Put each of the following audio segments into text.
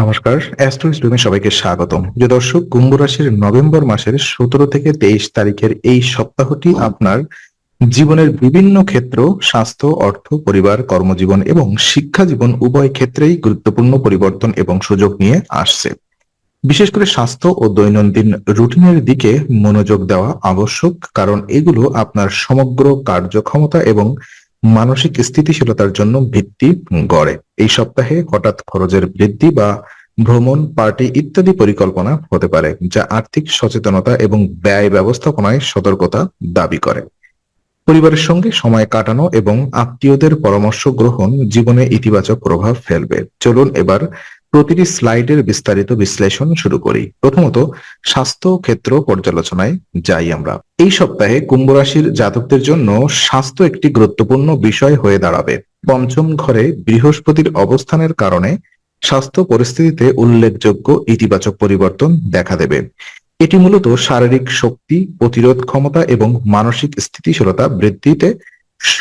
নমস্কার অ্যাস্ট্রো স্টুডিওতে সবাইকে স্বাগতম। যে দর্শক কুম্ভ রাশির নভেম্বর মাসের সতেরো থেকে তেইশ তারিখের এই সপ্তাহটি আপনার জীবনের বিভিন্ন ক্ষেত্র, স্বাস্থ্য, অর্থ, পরিবার, কর্মজীবন এবং শিক্ষা জীবন উভয় ক্ষেত্রেই গুরুত্বপূর্ণ পরিবর্তন এবং সুযোগ নিয়ে আসছে। বিশেষ করে স্বাস্থ্য ও দৈনন্দিন রুটিনের দিকে মনোযোগ দেওয়া আবশ্যক, কারণ এগুলো আপনার সমগ্র কার্যক্ষমতা এবং মানসিক স্থিতিশীলতার জন্য ভিত্তি গড়ে। এই সপ্তাহে হঠাৎ খরচের বৃদ্ধি বা ভ্রমণ, পার্টি ইত্যাদি পরিকল্পনা হতে পারে, যা আর্থিক সচেতনতা এবং ব্যয় ব্যবস্থাপনায় সতর্কতা দাবি করে। পরিবারের সঙ্গে সময় কাটানো এবং আত্মীয়দের পরামর্শ গ্রহণ জীবনে ইতিবাচক প্রভাব ফেলবে। চলুন এবার প্রতিটি স্লাইডের বিস্তারিত বিশ্লেষণ শুরু করি। প্রথমত, স্বাস্থ্য ক্ষেত্র পর্যালোচনায় যাই আমরা। এই সপ্তাহে কুম্ভ রাশির জাতকদের জন্য স্বাস্থ্য একটি গুরুত্বপূর্ণ বিষয় হয়ে দাঁড়াবে। পঞ্চম ঘরে বৃহস্পতির অবস্থানের কারণে স্বাস্থ্য পরিস্থিতিতে উল্লেখযোগ্য ইতিবাচক পরিবর্তন দেখা দেবে। এটি মূলত শারীরিক শক্তি, প্রতিরোধ ক্ষমতা এবং মানসিক স্থিতিশীলতা বৃদ্ধিতে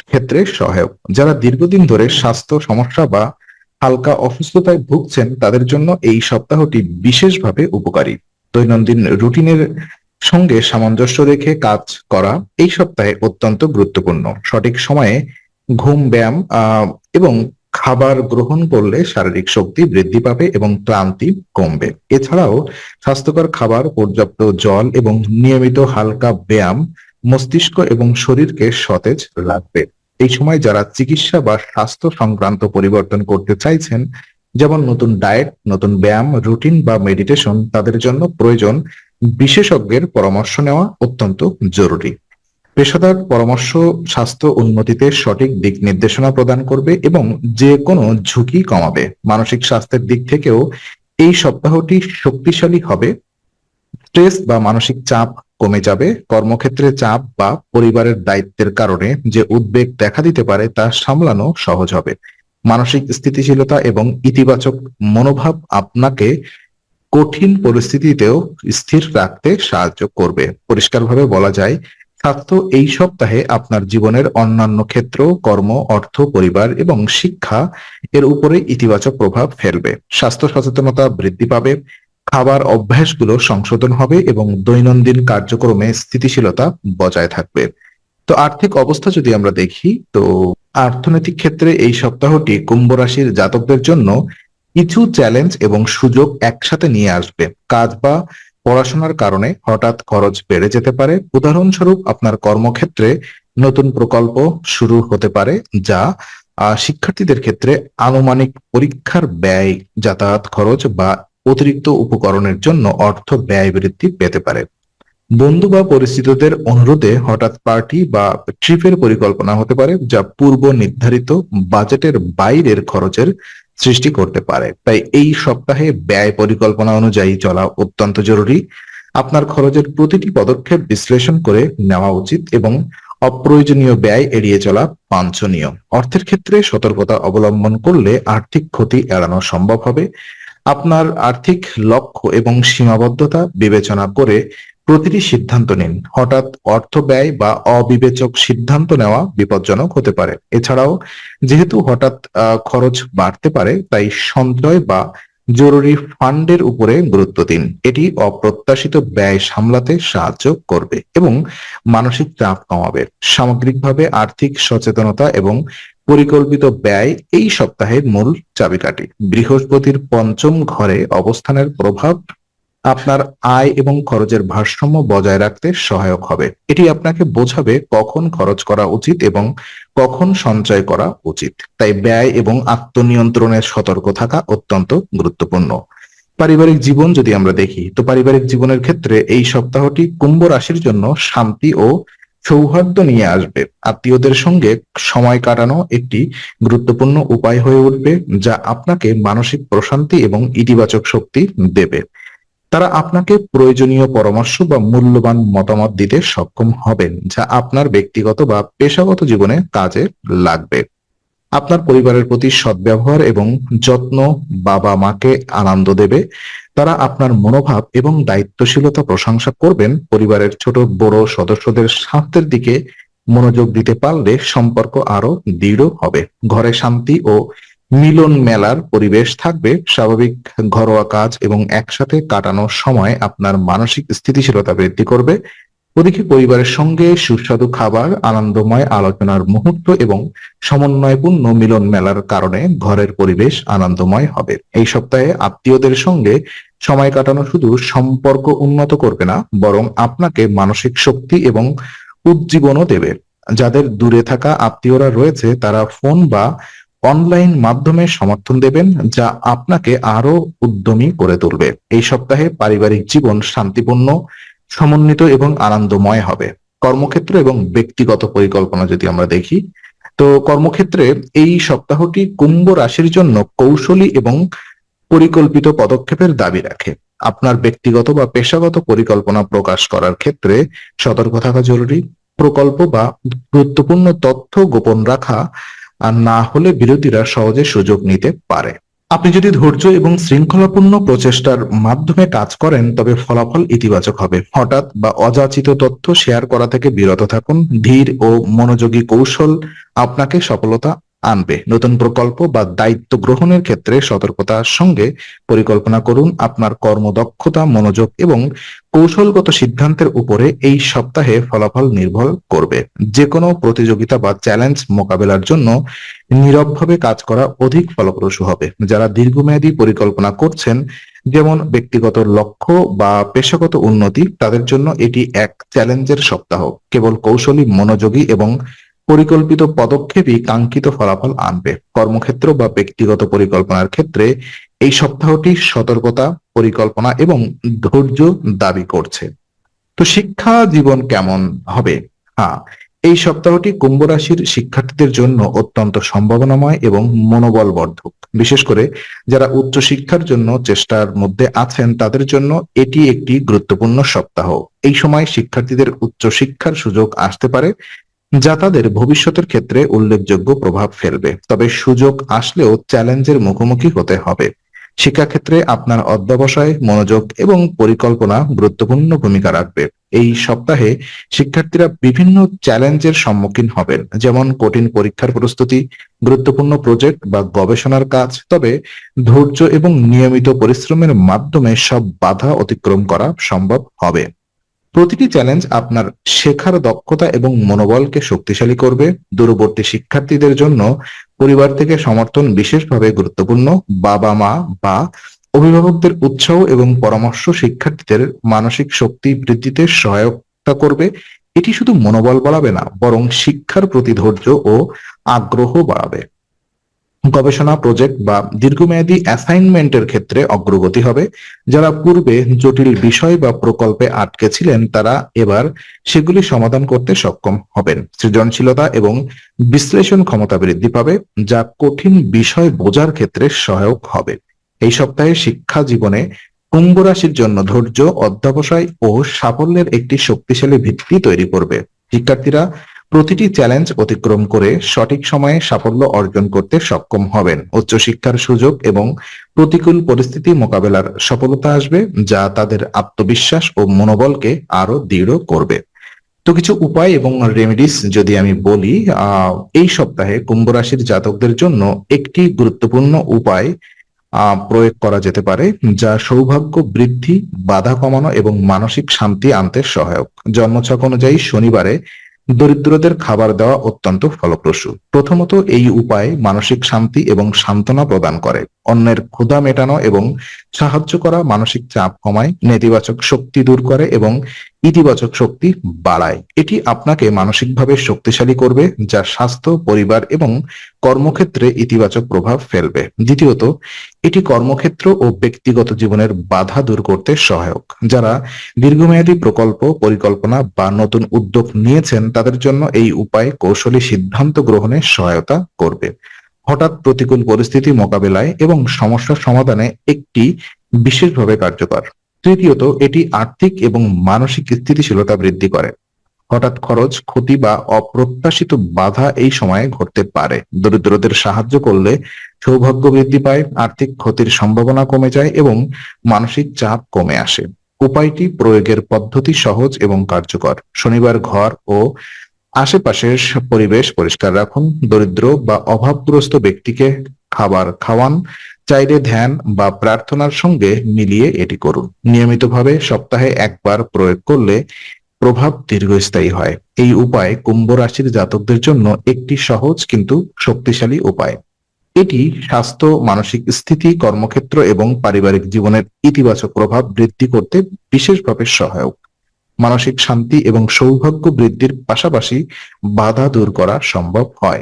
ক্ষেত্রে সহায়ক, যারা দীর্ঘদিন ধরে স্বাস্থ্য সমস্যা বা হালকা অসুস্থতায় ভুগছেন, তাদের জন্য এই সপ্তাহটি বিশেষভাবে উপকারী। দৈনন্দিন রুটিনের সঙ্গে সামঞ্জস্য রেখে কাজ করা এই সপ্তাহে অত্যন্ত গুরুত্বপূর্ণ। সঠিক সময়ে ঘুম, ব্যায়াম এবং খাবার গ্রহণ করলে শারীরিক শক্তি বৃদ্ধি পাবে এবং ক্লান্তি কমবে। এছাড়াও স্বাস্থ্যকর খাবার, পর্যাপ্ত জল এবং নিয়মিত হালকা ব্যায়াম মস্তিষ্ক এবং শরীরকে সতেজ রাখবে। এই সময় যারা চিকিৎসা বা স্বাস্থ্য সংক্রান্ত পরিবর্তন করতে চাইছেন, যেমন নতুন ডায়েট নতুন ব্যায়াম রুটিন বা মেডিটেশন তাদের জন্য প্রয়োজন বিশেষজ্ঞের পরামর্শ নেওয়া অত্যন্ত জরুরি। পেশাদার পরামর্শ স্বাস্থ্য উন্নতিতে সঠিক দিক নির্দেশনা প্রদান করবে এবং যে কোনো ঝুঁকি কমাবে। মানসিক স্বাস্থ্যের দিক থেকেও এই সপ্তাহটি শক্তিশালী হবে। স্ট্রেস বা মানসিক চাপ কমে যাবে। কর্মক্ষেত্রে চাপ বা পরিবারের দায়িত্বের কারণে যে উদ্বেগ দেখা দিতে পারে তা সামলানো সহজ হবে। মানসিক স্থিতিশীলতা এবং ইতিবাচক মনোভাব আপনাকে কঠিন পরিস্থিতিতেও স্থির রাখতে সাহায্য করবে। পরিষ্কারভাবে বলা যায়, স্বাস্থ্য এই সপ্তাহে আপনার জীবনের অন্যান্য ক্ষেত্র, কর্ম, অর্থ, পরিবার এবং শিক্ষা এর উপরে ইতিবাচক প্রভাব ফেলবে। স্বাস্থ্য সচেতনতা বৃদ্ধি পাবে। খাবার অভ্যাসগুলো সংশোধন হবে এবং দৈনন্দিন কার্যক্রমে স্থিতিশীলতা বজায় থাকবে। তো আর্থিক অবস্থা যদি আমরা দেখি, তো অর্থনৈতিক ক্ষেত্রে এই সপ্তাহটি কুম্ভ রাশির জাতকদের জন্য কিছু চ্যালেঞ্জ এবং সুযোগ একসাথে নিয়ে আসবে। কাজ বা পড়াশোনার কারণে হঠাৎ খরচ বেড়ে যেতে পারে। উদাহরণস্বরূপ আপনার কর্মক্ষেত্রে নতুন প্রকল্প শুরু হতে পারে, যা শিক্ষার্থীদের ক্ষেত্রে আনুমানিক পরীক্ষার ব্যয়, যাতায়াত খরচ বা অতিরিক্ত উপকরণের জন্য অর্থ ব্যয় বৃদ্ধি পেতে পারে। বন্ধু বা পরিচিতদের অনুরোধে হঠাৎ পার্টি বা ট্রিপের পরিকল্পনা হতে পারে, যা পূর্ব নির্ধারিত বাজেটের বাইরের খরচের সৃষ্টি করতে পারে। তাই এই সপ্তাহে ব্যয় পরিকল্পনা অনুযায়ী চলা অত্যন্ত জরুরি। আপনার খরচের প্রতিটি পদক্ষেপ বিশ্লেষণ করে নেওয়া উচিত এবং অপ্রয়োজনীয় ব্যয় এড়িয়ে চলা বাঞ্ছনীয়। অর্থের ক্ষেত্রে সতর্কতা অবলম্বন করলে আর্থিক ক্ষতি এড়ানো সম্ভব হবে। আপনার আর্থিক লক্ষ্য এবং সীমাবদ্ধতা বিবেচনা করে প্রতিটি সিদ্ধান্ত নিন। হঠাৎ অর্থ ব্যয় বা অবিবেচক সিদ্ধান্ত নেওয়া বিপজ্জনক হতে পারে। এছাড়াও, যেহেতু হঠাৎ খরচ বাড়তে পারে, তাই সঞ্চয় বা জরুরি ফান্ডের উপরে গুরুত্ব দিন। এটি অপ্রত্যাশিত ব্যয় সামলাতে সাহায্য করবে এবং মানসিক চাপ কমাবে। সামগ্রিকভাবে আর্থিক সচেতনতা এবং পরিকল্পিত ব্যয় এই সপ্তাহের মূল চাবিকাঠি। বৃহস্পতির পঞ্চম ঘরে অবস্থানের প্রভাব আপনার আয় এবং খরচের ভারসাম্য বজায় রাখতে সহায়ক হবে। এটি আপনাকে বোঝাবে কখন খরচ করা উচিত এবং কখন সঞ্চয় করা উচিত। তাই ব্যয় এবং আত্মনিয়ন্ত্রণের সতর্ক থাকা অত্যন্ত গুরুত্বপূর্ণ। পারিবারিক জীবন যদি আমরা দেখি, তো পারিবারিক জীবনের ক্ষেত্রে এই সপ্তাহটি কুম্ভ রাশির জন্য শান্তি ও সৌহার্দ্য নিয়ে আসবে। আত্মীয়দের সঙ্গে সময় কাটানো একটি গুরুত্বপূর্ণ উপায় হয়ে উঠবে যা আপনাকে মানসিক প্রশান্তি এবং ইতিবাচক শক্তি দেবে। তারা আপনাকে প্রয়োজনীয় পরামর্শ বা মূল্যবান মতামত দিতে সক্ষম হবেন, যা আপনার ব্যক্তিগত বা পেশাগত জীবনে কাজে লাগবে। আপনার পরিবারের প্রতি সদ্ব্যবহার এবং যত্ন বাবা মাকে আনন্দ দেবে, তারা আপনার মনোভাব এবং দায়িত্বশীলতা প্রশংসা করবেন, পরিবারের ছোট বড় সদস্যদের স্বার্থের দিকে মনোযোগ দিতে পারলে সম্পর্ক আরও দৃঢ় হবে। ঘরে শান্তি ও মিলন মেলার পরিবেশ থাকবে, স্বাভাবিক ঘরোয়া কাজ এবং একসাথে কাটানোর সময় আপনার মানসিক স্থিতিশীলতা বৃদ্ধি করবে ওদিকে পরিবারের সঙ্গে সুস্বাদু খাবার, আনন্দময় আলোচনার মুহূর্ত এবং সমন্বয়পূর্ণ মিলন মেলার কারণে ঘরের পরিবেশ আনন্দময় হবে। এই সপ্তাহে আত্মীয়দের সঙ্গে সময় কাটানো শুধু সম্পর্ক উন্নত করবে না, বরং আপনাকে মানসিক শক্তি এবং উজ্জীবনও দেবে। যাদের দূরে থাকা আত্মীয়রা রয়েছে, তারা ফোন বা অনলাইন মাধ্যমে সমর্থন দেবেন, যা আপনাকে আরও উদ্যমী করে তুলবে। এই সপ্তাহে পারিবারিক জীবন শান্তিপূর্ণ সমন্বিত এবং আনন্দময় হবে। কর্মক্ষেত্র এবং ব্যক্তিগত পরিকল্পনা যদি আমরা দেখি, তো কর্মক্ষেত্রে এই সপ্তাহটি কুম্ভ রাশির জন্য কৌশলী এবং পরিকল্পিত পদক্ষেপের দাবি রাখে। আপনার ব্যক্তিগত বা পেশাগত পরিকল্পনা প্রকাশ করার ক্ষেত্রে সতর্ক থাকা জরুরি। প্রকল্প বা গুরুত্বপূর্ণ তথ্য গোপন রাখা, আর না হলে বিরোধীরা সহজে সুযোগ নিতে পারে। আপনি যদি ধৈর্য এবং শৃঙ্খলাপূর্ণ প্রচেষ্টার মাধ্যমে কাজ করেন, তবে ফলাফল ইতিবাচক হবে। হঠাৎ বা অযাচিত তথ্য শেয়ার করা থেকে বিরত থাকুন। ধীর ও মনোযোগী কৌশল আপনাকে সফলতা আনবে। নতুন প্রকল্প বা দায়িত্ব গ্রহণের ক্ষেত্রে সতর্কতার সঙ্গে পরিকল্পনা করুন। আপনার কর্মদক্ষতা, মনোযোগ এবং কৌশলগত সিদ্ধান্তের উপরে এই সপ্তাহে ফলাফল নির্ভর করবে। যে কোনো প্রতিযোগিতা বা চ্যালেঞ্জ মোকাবেলার জন্য নীরবভাবে কাজ করা অধিক ফলপ্রসূ হবে। যারা দীর্ঘমেয়াদী পরিকল্পনা করছেন, যেমন ব্যক্তিগত লক্ষ্য বা পেশাগত উন্নতি, তাদের জন্য এটি এক চ্যালেঞ্জের সপ্তাহ। কেবল কৌশলী, মনোযোগী এবং পরিকল্পিত পদক্ষেপই কাঙ্ক্ষিত ফলাফল আনবে। কর্মক্ষেত্র বা ব্যক্তিগত পরিকল্পনার ক্ষেত্রে এই সপ্তাহটি সতর্কতা, পরিকল্পনা এবং ধৈর্য দাবি করছে। তো শিক্ষা জীবন কেমন হবে? হ্যাঁ এই সপ্তাহটি কুম্ভ রাশির শিক্ষার্থীদের জন্য অত্যন্ত সম্ভাবনাময় এবং মনোবলবর্ধক। বিশেষ করে যারা উচ্চ শিক্ষার জন্য চেষ্টার মধ্যে আছেন, তাদের জন্য এটি একটি গুরুত্বপূর্ণ সপ্তাহ। এই সময় শিক্ষার্থীদের উচ্চ শিক্ষার সুযোগ আসতে পারে যা তাদের ভবিষ্যতের ক্ষেত্রে উল্লেখযোগ্য প্রভাব ফেলবে। তবে সুযোগ আসলেও চ্যালেঞ্জের মুখোমুখি হতে হবে। শিক্ষাক্ষেত্রে আপনার অধ্যবসায়, মনোযোগ এবং পরিকল্পনা গুরুত্বপূর্ণ ভূমিকা রাখবে। এই সপ্তাহে শিক্ষার্থীরা বিভিন্ন চ্যালেঞ্জের সম্মুখীন হবেন, যেমন কঠিন পরীক্ষার প্রস্তুতি, গুরুত্বপূর্ণ প্রজেক্ট বা গবেষণার কাজ। তবে ধৈর্য এবং নিয়মিত পরিশ্রমের মাধ্যমে সব বাধা অতিক্রম করা সম্ভব হবে। প্রতিটি চ্যালেঞ্জ আপনার শেখার দক্ষতা এবং মনোবলকে শক্তিশালী করবে। দূরবর্তী শিক্ষার্থীদের জন্য পরিবার থেকে সমর্থন বিশেষভাবে গুরুত্বপূর্ণ। বাবা মা বা অভিভাবকদের উৎসাহ এবং পরামর্শ শিক্ষার্থীদের মানসিক শক্তি বৃদ্ধিতে সহায়তা করবে। এটি শুধু মনোবল বাড়াবে না, বরং শিক্ষার প্রতি ধৈর্য ও আগ্রহ বাড়াবে। গবেষণা প্রজেক্ট বা দীর্ঘমেয়াদী অ্যাসাইনমেন্টের ক্ষেত্রে অগ্রগতি হবে। যারা পূর্বে জটিল বিষয় বা প্রকল্পে আটকে ছিলেন, তারা এবার সেগুলি সমাধান করতে সক্ষম হবেন। সৃজনশীলতা এবং বিশ্লেষণ ক্ষমতা বৃদ্ধি পাবে, যা কঠিন বিষয় বোঝার ক্ষেত্রে সহায়ক হবে। এই সপ্তাহে শিক্ষা জীবনে কুম্ভ রাশির জন্য ধৈর্য, অধ্যবসায় ও সাফল্যের একটি শক্তিশালী ভিত্তি তৈরি করবে। শিক্ষার্থীরা প্রতিটি চ্যালেঞ্জ অতিক্রম করে সঠিক সময়ে সাফল্য অর্জন করতে সক্ষম হবেন। উচ্চশিক্ষার সুযোগ এবং প্রতিকূল পরিস্থিতি মোকাবেলার সফলতা আসবে, যা তাদের আত্মবিশ্বাস ও মনোবলকে আরও দৃঢ় করবে। তো কিছু উপায় এবং রেমেডিস যদি আমি বলি এই সপ্তাহে কুম্ভ রাশির জাতকদের জন্য একটি গুরুত্বপূর্ণ উপায় প্রয়োগ করা যেতে পারে, যা সৌভাগ্য বৃদ্ধি, বাধা কমানো এবং মানসিক শান্তি আনতে সহায়ক। জন্মছক অনুযায়ী শনিবারে দরিদ্রদের খাবার দেওয়া অত্যন্ত ফলপ্রসূ। প্রথমত এই উপায় মানসিক শান্তি এবং সান্ত্বনা প্রদান করে। অন্যের ক্ষুধা মেটানো এবং সাহায্য করা মানসিক চাপ কমায়, নেতিবাচক শক্তি দূর করে এবং ইতিবাচক শক্তি বাড়ায়। এটি আপনাকে মানসিকভাবে শক্তিশালী করবে, যা স্বাস্থ্য, পরিবার এবং কর্মক্ষেত্রে ইতিবাচক প্রভাব ফেলবে। দ্বিতীয়ত, এটি কর্মক্ষেত্র ও ব্যক্তিগত জীবনের বাধা দূর করতে সহায়ক। যারা দীর্ঘমেয়াদী প্রকল্প, পরিকল্পনা বা নতুন উদ্যোগ নিয়েছেন, তাদের জন্য এই উপায়, কৌশলী সিদ্ধান্ত গ্রহণে সহায়তা করবে। হঠাৎ প্রতিকূল পরিস্থিতি মোকাবেলায় এবং সমস্যা সমাধানে একটি বিশেষভাবে কার্যকর। তৃতীয়ত, এটি আর্থিক এবং মানসিক স্থিতিশীলতা বৃদ্ধি করে। হঠাৎ খরচ, ক্ষতি বা অপ্রত্যাশিত বাধা এই সময়ে ঘটতে পারে। দরিদ্রদের সাহায্য করলে সৌভাগ্য বৃদ্ধি পায়, আর্থিক ক্ষতির সম্ভাবনা কমে যায় এবং মানসিক চাপ কমে আসে। উপায়টি প্রয়োগের পদ্ধতি সহজ এবং কার্যকর। শনিবার ঘর ও আশেপাশের পরিবেশ পরিষ্কার রাখুন। দরিদ্র বা অভাবগ্রস্ত ব্যক্তিকে খাবার খাওয়ান। চাইলে ধ্যান বা প্রার্থনার সঙ্গে মিলিয়ে এটি করুন। নিয়মিতভাবে সপ্তাহে একবার প্রয়োগ করলে প্রভাব দীর্ঘস্থায়ী হয়। এই উপায় কুম্ভ রাশির জাতকদের জন্য একটি সহজ কিন্তু শক্তিশালী উপায়। এটি স্বাস্থ্য, মানসিক স্থিতি, কর্মক্ষেত্র এবং পারিবারিক জীবনের ইতিবাচক প্রভাব বৃদ্ধি করতে বিশেষভাবে সহায়ক। মানসিক শান্তি এবং সৌভাগ্য বৃদ্ধির পাশাপাশি বাধা দূর করা সম্ভব হয়।